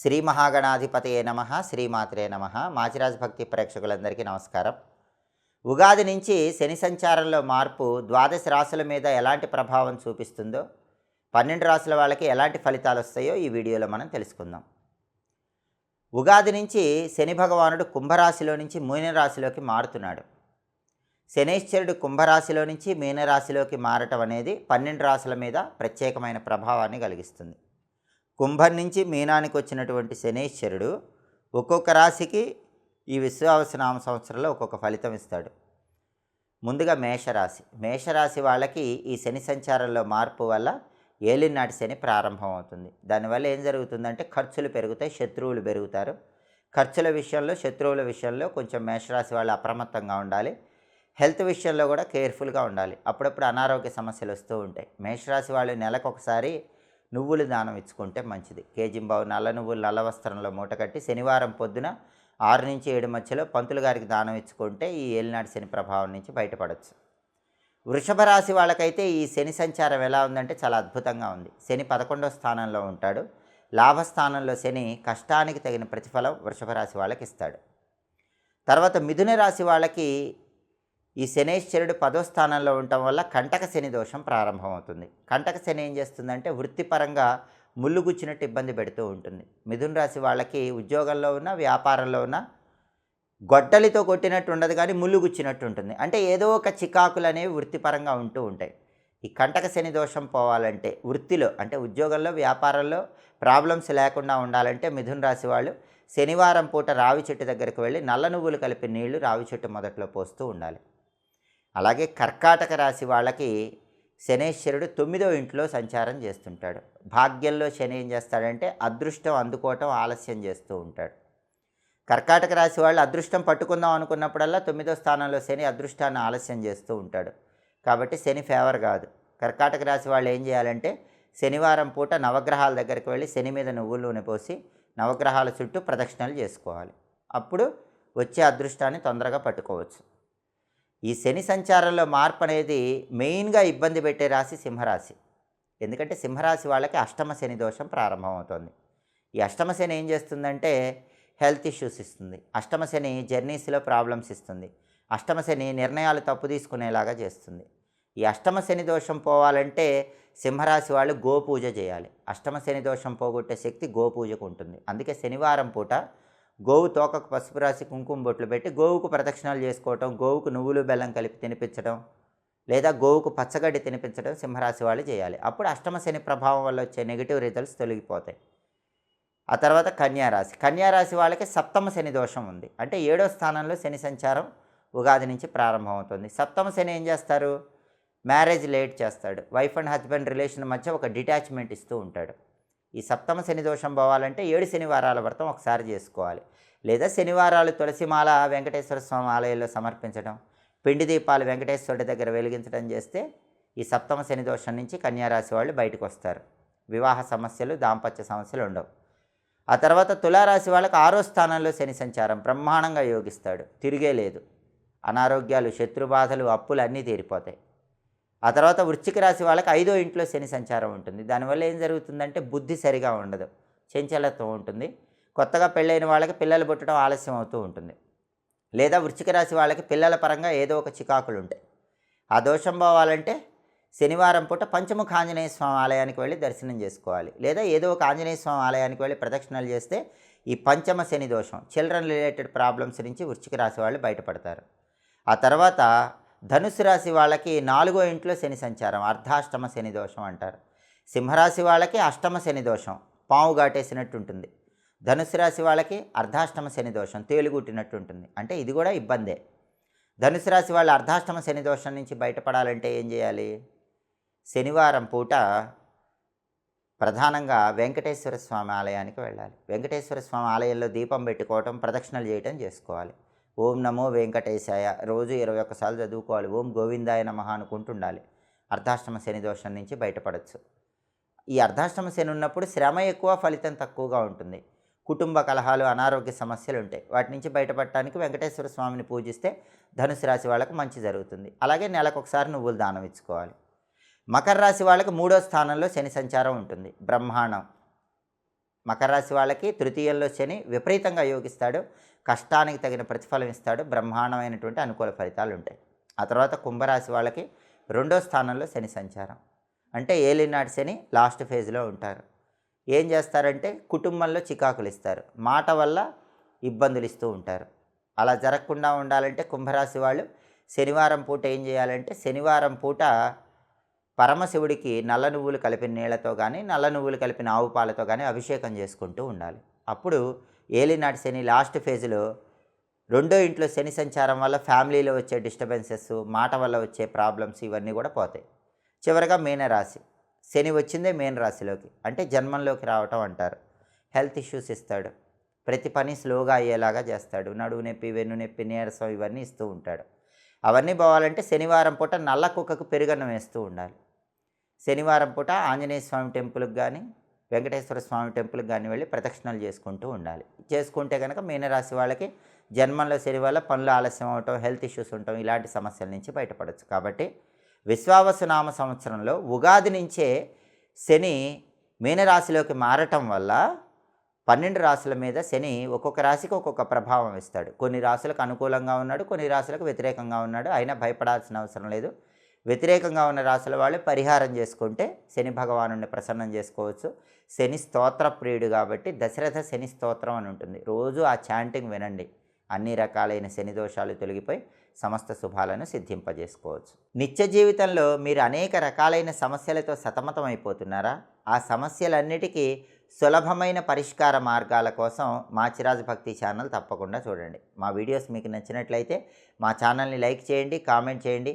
శ్రీ మహాగణాధిపతయే నమ శ్రీమాత్రే నమ. మాచిరాజ్ భక్తి ప్రేక్షకులందరికీ నమస్కారం. ఉగాది నుంచి శని సంచారంలో మార్పు ద్వాదశ రాశుల మీద ఎలాంటి ప్రభావం చూపిస్తుందో పన్నెండు రాశుల వాళ్ళకి ఎలాంటి ఫలితాలు వస్తాయో ఈ వీడియోలో మనం తెలుసుకుందాం. ఉగాది నుంచి శని భగవానుడు కుంభరాశిలో నుంచి మీనరాశిలోకి మారుతున్నాడు. శనేశ్వరుడు కుంభరాశిలో నుంచి మీనరాశిలోకి మారటం అనేది పన్నెండు రాశుల మీద ప్రత్యేకమైన ప్రభావాన్ని కలిగిస్తుంది. కుంభం నుంచి మీనానికి వచ్చినటువంటి శనేశ్వరుడు ఒక్కొక్క రాశికి ఈ విశ్వావసనామ సంవత్సరంలో ఒక్కొక్క ఫలితం ఇస్తాడు. ముందుగా మేషరాశి. మేషరాశి వాళ్ళకి ఈ శని సంచారంలో మార్పు వల్ల ఏలినాటి శని ప్రారంభం అవుతుంది దానివల్ల ఏం జరుగుతుందంటే ఖర్చులు పెరుగుతాయి శత్రువులు పెరుగుతారు. ఖర్చుల విషయంలో శత్రువుల విషయంలో కొంచెం మేషరాశి వాళ్ళు అప్రమత్తంగా ఉండాలి. హెల్త్ విషయంలో కూడా కేర్ఫుల్గా ఉండాలి. అప్పుడప్పుడు అనారోగ్య సమస్యలు వస్తూ ఉంటాయి. మేషరాశి వాళ్ళు నెలకు ఒకసారి నువ్వులు దానం ఇచ్చుకుంటే మంచిది. కేజింబావు నల్ల నువ్వులు నల్ల వస్త్రంలో మూట కట్టి శనివారం పొద్దున ఆరు నుంచి ఏడు మధ్యలో పంతులు గారికి దానం ఇచ్చుకుంటే ఈ ఏలినాటి శని ప్రభావం నుంచి బయటపడవచ్చు వృషభ రాశి వాళ్ళకైతే ఈ శని సంచారం ఎలా ఉందంటే చాలా అద్భుతంగా ఉంది. శని పదకొండవ స్థానంలో ఉంటాడు. లాభస్థానంలో శని కష్టానికి తగిన ప్రతిఫలం వృషభ రాశి వాళ్ళకి ఇస్తాడు. తర్వాత మిథున రాశి వాళ్ళకి ఈ శనేశ్వరుడు పదో స్థానంలో ఉండటం వల్ల కంటక శని దోషం ప్రారంభమవుతుంది. కంటక శని ఏం చేస్తుందంటే వృత్తిపరంగా ముళ్ళుగుచ్చినట్టు ఇబ్బంది పెడుతూ ఉంటుంది. మిథున రాశి వాళ్ళకి ఉద్యోగంలో ఉన్న వ్యాపారంలో ఉన్న గొడ్డలితో కొట్టినట్టు ఉండదు కానీ ముళ్ళుగుచ్చినట్టు ఉంటుంది. అంటే ఏదో ఒక చికాకులు అనేవి వృత్తిపరంగా ఉంటూ ఉంటాయి. ఈ కంటక శని దోషం పోవాలంటే వృత్తిలో అంటే ఉద్యోగంలో వ్యాపారంలో ప్రాబ్లమ్స్ లేకుండా ఉండాలంటే మిథున రాశి వాళ్ళు శనివారం పూట రావి చెట్టు దగ్గరికి వెళ్ళి నల్ల నువ్వులు కలిపి నీళ్ళు రావి చెట్టు మొదట్లో పోస్తూ ఉండాలి. అలాగే కర్కాటక రాశి వాళ్ళకి శనేశ్వరుడు తొమ్మిదో ఇంట్లో సంచారం చేస్తుంటాడు. భాగ్యంలో శని ఏం చేస్తాడంటే అదృష్టం అందుకోవటం ఆలస్యం చేస్తూ ఉంటాడు. కర్కాటక రాశి వాళ్ళు అదృష్టం పట్టుకుందాం అనుకున్నప్పుడల్లా తొమ్మిదో స్థానంలో శని అదృష్టాన్ని ఆలస్యం చేస్తూ ఉంటాడు. కాబట్టి శని ఫేవర్ కాదు. కర్కాటక రాశి వాళ్ళు ఏం చేయాలంటే శనివారం పూట నవగ్రహాల దగ్గరికి వెళ్ళి శని మీద నువ్వులు నూనె పోసి నవగ్రహాల చుట్టూ ప్రదక్షిణలు చేసుకోవాలి. అప్పుడు వచ్చే అదృష్టాన్ని తొందరగా పట్టుకోవచ్చు. ఈ శని సంచారంలో మార్పు అనేది మెయిన్గా ఇబ్బంది పెట్టే రాశి సింహరాశి. ఎందుకంటే సింహరాశి వాళ్ళకి అష్టమ శని దోషం ప్రారంభమవుతుంది. ఈ అష్టమ శని ఏం చేస్తుందంటే హెల్త్ ఇష్యూస్ ఇస్తుంది. అష్టమ శని జర్నీస్లో ప్రాబ్లమ్స్ ఇస్తుంది. అష్టమ శని నిర్ణయాలు తప్పు తీసుకునేలాగా చేస్తుంది. ఈ అష్టమ శని దోషం పోవాలంటే సింహరాశి వాళ్ళు గోపూజ చేయాలి. అష్టమ శని దోషం పోగొట్టే శక్తి గోపూజకు ఉంటుంది. అందుకే శనివారం పూట గోవు తోకకు పసుపు రాసి కుంకుమ బొట్లు పెట్టి గోవుకు ప్రదక్షిణాలు చేసుకోవటం గోవుకు నువ్వులు బెల్లం కలిపి తినిపించడం లేదా గోవుకు పచ్చగడ్డి తినిపించడం సింహరాశి వాళ్ళు చేయాలి. అప్పుడు అష్టమ శని ప్రభావం వల్ల వచ్చే నెగిటివ్ రిజల్ట్స్ తొలగిపోతాయి. ఆ తర్వాత కన్యారాశి కన్యారాశి వాళ్ళకి సప్తమ శని దోషం ఉంది. అంటే ఏడో స్థానంలో శని సంచారం ఉగాది నుంచి ప్రారంభమవుతుంది. సప్తమ శని ఏం చేస్తారు? మ్యారేజ్ లేట్ చేస్తాడు. వైఫ్ అండ్ హస్బెండ్ రిలేషన్ మధ్య ఒక డిటాచ్మెంట్ ఇస్తూ ఉంటాడు. ఈ సప్తమ శని దోషం పోవాలంటే ఏడు శనివారాల వ్రతం ఒకసారి చేసుకోవాలి. లేదా శనివారాలు తులసిమాల వెంకటేశ్వర స్వామి ఆలయంలో సమర్పించడం పిండి దీపాలు వెంకటేశ్వరుడి దగ్గర వెలిగించడం చేస్తే ఈ సప్తమ శని దోషం నుంచి కన్యారాశి వాళ్ళు బయటకు వస్తారు. వివాహ సమస్యలు దాంపత్య సమస్యలు ఉండవు. ఆ తర్వాత తులారాశి వాళ్ళకి ఆరో స్థానంలో శని సంచారం బ్రహ్మాండంగా యోగిస్తాడు. తిరిగే లేదు. అనారోగ్యాలు శత్రుబాధలు అప్పులు అన్నీ తీరిపోతాయి. ఆ తర్వాత వృశ్చిక రాశి వాళ్ళకి ఐదో ఇంట్లో శని సంచారం ఉంటుంది. దానివల్ల ఏం జరుగుతుందంటే బుద్ధి సరిగా ఉండదు. చంచలత్వం ఉంటుంది. కొత్తగా పెళ్ళైన వాళ్ళకి పిల్లలు పుట్టడం ఆలస్యం అవుతూ ఉంటుంది. లేదా వృశ్చిక రాశి వాళ్ళకి పిల్లల పరంగా ఏదో ఒక చికాకులు ఉంటాయి. ఆ దోషం పోవాలంటే శనివారం పూట పంచముఖ ఆంజనేయ స్వామి ఆలయానికి వెళ్ళి దర్శనం చేసుకోవాలి. లేదా ఏదో ఒక ఆంజనేయ స్వామి ఆలయానికి వెళ్ళి ప్రదక్షిణలు చేస్తే ఈ పంచమ శని దోషం చిల్డ్రన్ రిలేటెడ్ ప్రాబ్లమ్స్ నుంచి వృశ్చిక రాశి వాళ్ళు బయటపడతారు. ఆ తర్వాత ధనుసు రాశి వాళ్ళకి నాలుగో ఇంట్లో శని సంచారం అర్ధాష్టమ శని దోషం అంటారు. సింహరాశి వాళ్ళకి అష్టమ శని దోషం పాము గాటేసినట్టు ఉంటుంది. ధనుసు రాశి వాళ్ళకి అర్ధాష్టమ శని దోషం తేలుగుట్టినట్టు ఉంటుంది. అంటే ఇది కూడా ఇబ్బందే. ధనుసు రాశి వాళ్ళు అర్ధాష్టమ శని దోషం నుంచి బయటపడాలంటే ఏం చేయాలి? శనివారం పూట ప్రధానంగా వెంకటేశ్వర స్వామి ఆలయానికి వెళ్ళాలి. వెంకటేశ్వర స్వామి ఆలయంలో దీపం పెట్టుకోవటం ప్రదక్షిణలు చేయటం చేసుకోవాలి. ఓం నమో వెంకటేశాయ. రోజు ఇరవై ఒక్కసార్లు చదువుకోవాలి. ఓం గోవిందాయ నమః అనుకుంటుండాలి. అర్ధాష్టమ శని దోషం నుంచి బయటపడవచ్చు ఈ అర్ధాష్టమ శని ఉన్నప్పుడు శ్రమ ఎక్కువ ఫలితం తక్కువగా ఉంటుంది. కుటుంబ కలహాలు అనారోగ్య సమస్యలు ఉంటాయి. వాటి నుంచి బయటపడటానికి వెంకటేశ్వర స్వామిని పూజిస్తే ధనుసు రాశి వాళ్ళకు మంచి జరుగుతుంది. అలాగే నెలకు ఒకసారి నువ్వులు దానం ఇచ్చుకోవాలి. మకర రాశి వాళ్ళకి మూడో స్థానంలో శని సంచారం ఉంటుంది. బ్రహ్మాండం. మకర రాశి వాళ్ళకి తృతీయంలో శని విపరీతంగా యోగిస్తాడు. కష్టానికి తగిన ప్రతిఫలం ఇస్తాడు. బ్రహ్మాండమైనటువంటి అనుకూల ఫలితాలు ఉంటాయి. ఆ తర్వాత కుంభరాశి వాళ్ళకి రెండో స్థానంలో శని సంచారం. అంటే ఏలినాటి శని లాస్ట్ ఫేజ్లో ఉంటారు. ఏం చేస్తారంటే కుటుంబంలో చికాకులు ఇస్తారు. మాట వల్ల ఇబ్బందులు ఇస్తూ ఉంటారు. అలా జరగకుండా ఉండాలంటే కుంభరాశి వాళ్ళు శనివారం పూట ఏం చేయాలంటే శనివారం పూట పరమశివుడికి నల్ల నువ్వులు కలిపిన నీళ్ళతో కానీ నల్ల నువ్వులు కలిపిన ఆవు పాలతో కానీ అభిషేకం చేసుకుంటూ ఉండాలి. అప్పుడు ఏలినాటి శని లాస్ట్ ఫేజ్లో రెండో ఇంట్లో శని సంచారం వల్ల ఫ్యామిలీలో వచ్చే డిస్టర్బెన్సెస్ మాట వల్ల వచ్చే ప్రాబ్లమ్స్ ఇవన్నీ కూడా పోతాయి. చివరగా మీనరాశి. శని వచ్చిందే మీన రాశిలోకి అంటే జన్మంలోకి రావటం అంటారు. హెల్త్ ఇష్యూస్ ఇస్తాడు. ప్రతి పని స్లోగా అయ్యేలాగా చేస్తాడు. నడువు నొప్పి వెన్ను నొప్పి నీరసం ఇవన్నీ ఇస్తూ ఉంటాడు. అవన్నీ పోవాలంటే శనివారం పూట నల్ల కుక్కకు పెరుగన్నం వేస్తూ ఉండాలి. శనివారం పూట ఆంజనేయ స్వామి టెంపుల్కి కానీ వెంకటేశ్వర స్వామి టెంపుల్కి కానీ వెళ్ళి ప్రదక్షిణలు చేసుకుంటూ ఉండాలి. చేసుకుంటే కనుక మీనరాశి వాళ్ళకి జన్మంలో శని వల్ల పనులు ఆలస్యం అవటం హెల్త్ ఇష్యూస్ ఉండటం ఇలాంటి సమస్యల నుంచి బయటపడవచ్చు కాబట్టి విశ్వావసునామ సంవత్సరంలో ఉగాది నుంచే శని మీనరాశిలోకి మారటం వల్ల పన్నెండు రాశుల మీద శని ఒక్కొక్క రాశికి ఒక్కొక్క ప్రభావం ఇస్తాడు కొన్ని రాశులకు అనుకూలంగా ఉన్నాడు కొన్ని రాశులకు వ్యతిరేకంగా ఉన్నాడు. అయినా భయపడాల్సిన అవసరం లేదు. వ్యతిరేకంగా ఉన్న రాశుల వాళ్ళు పరిహారం చేసుకుంటే శని భగవాను ప్రసన్నం చేసుకోవచ్చు. శని స్తోత్ర ప్రియుడు కాబట్టి దశరథ శని స్తోత్రం అని ఉంటుంది. రోజు ఆ చాంటింగ్ వినండి. అన్ని రకాలైన శని దోషాలు తొలగిపోయి సమస్త శుభాలను సిద్ధింపజేసుకోవచ్చు. నిత్య జీవితంలో మీరు అనేక రకాలైన సమస్యలతో సతమతం అయిపోతున్నారా ఆ సమస్యలన్నిటికీ సులభమైన పరిష్కార మార్గాల కోసం మాచిరాజు భక్తి ఛానల్ తప్పకుండా చూడండి. మా వీడియోస్ మీకు నచ్చినట్లయితే మా ఛానల్ని లైక్ చేయండి కామెంట్ చేయండి.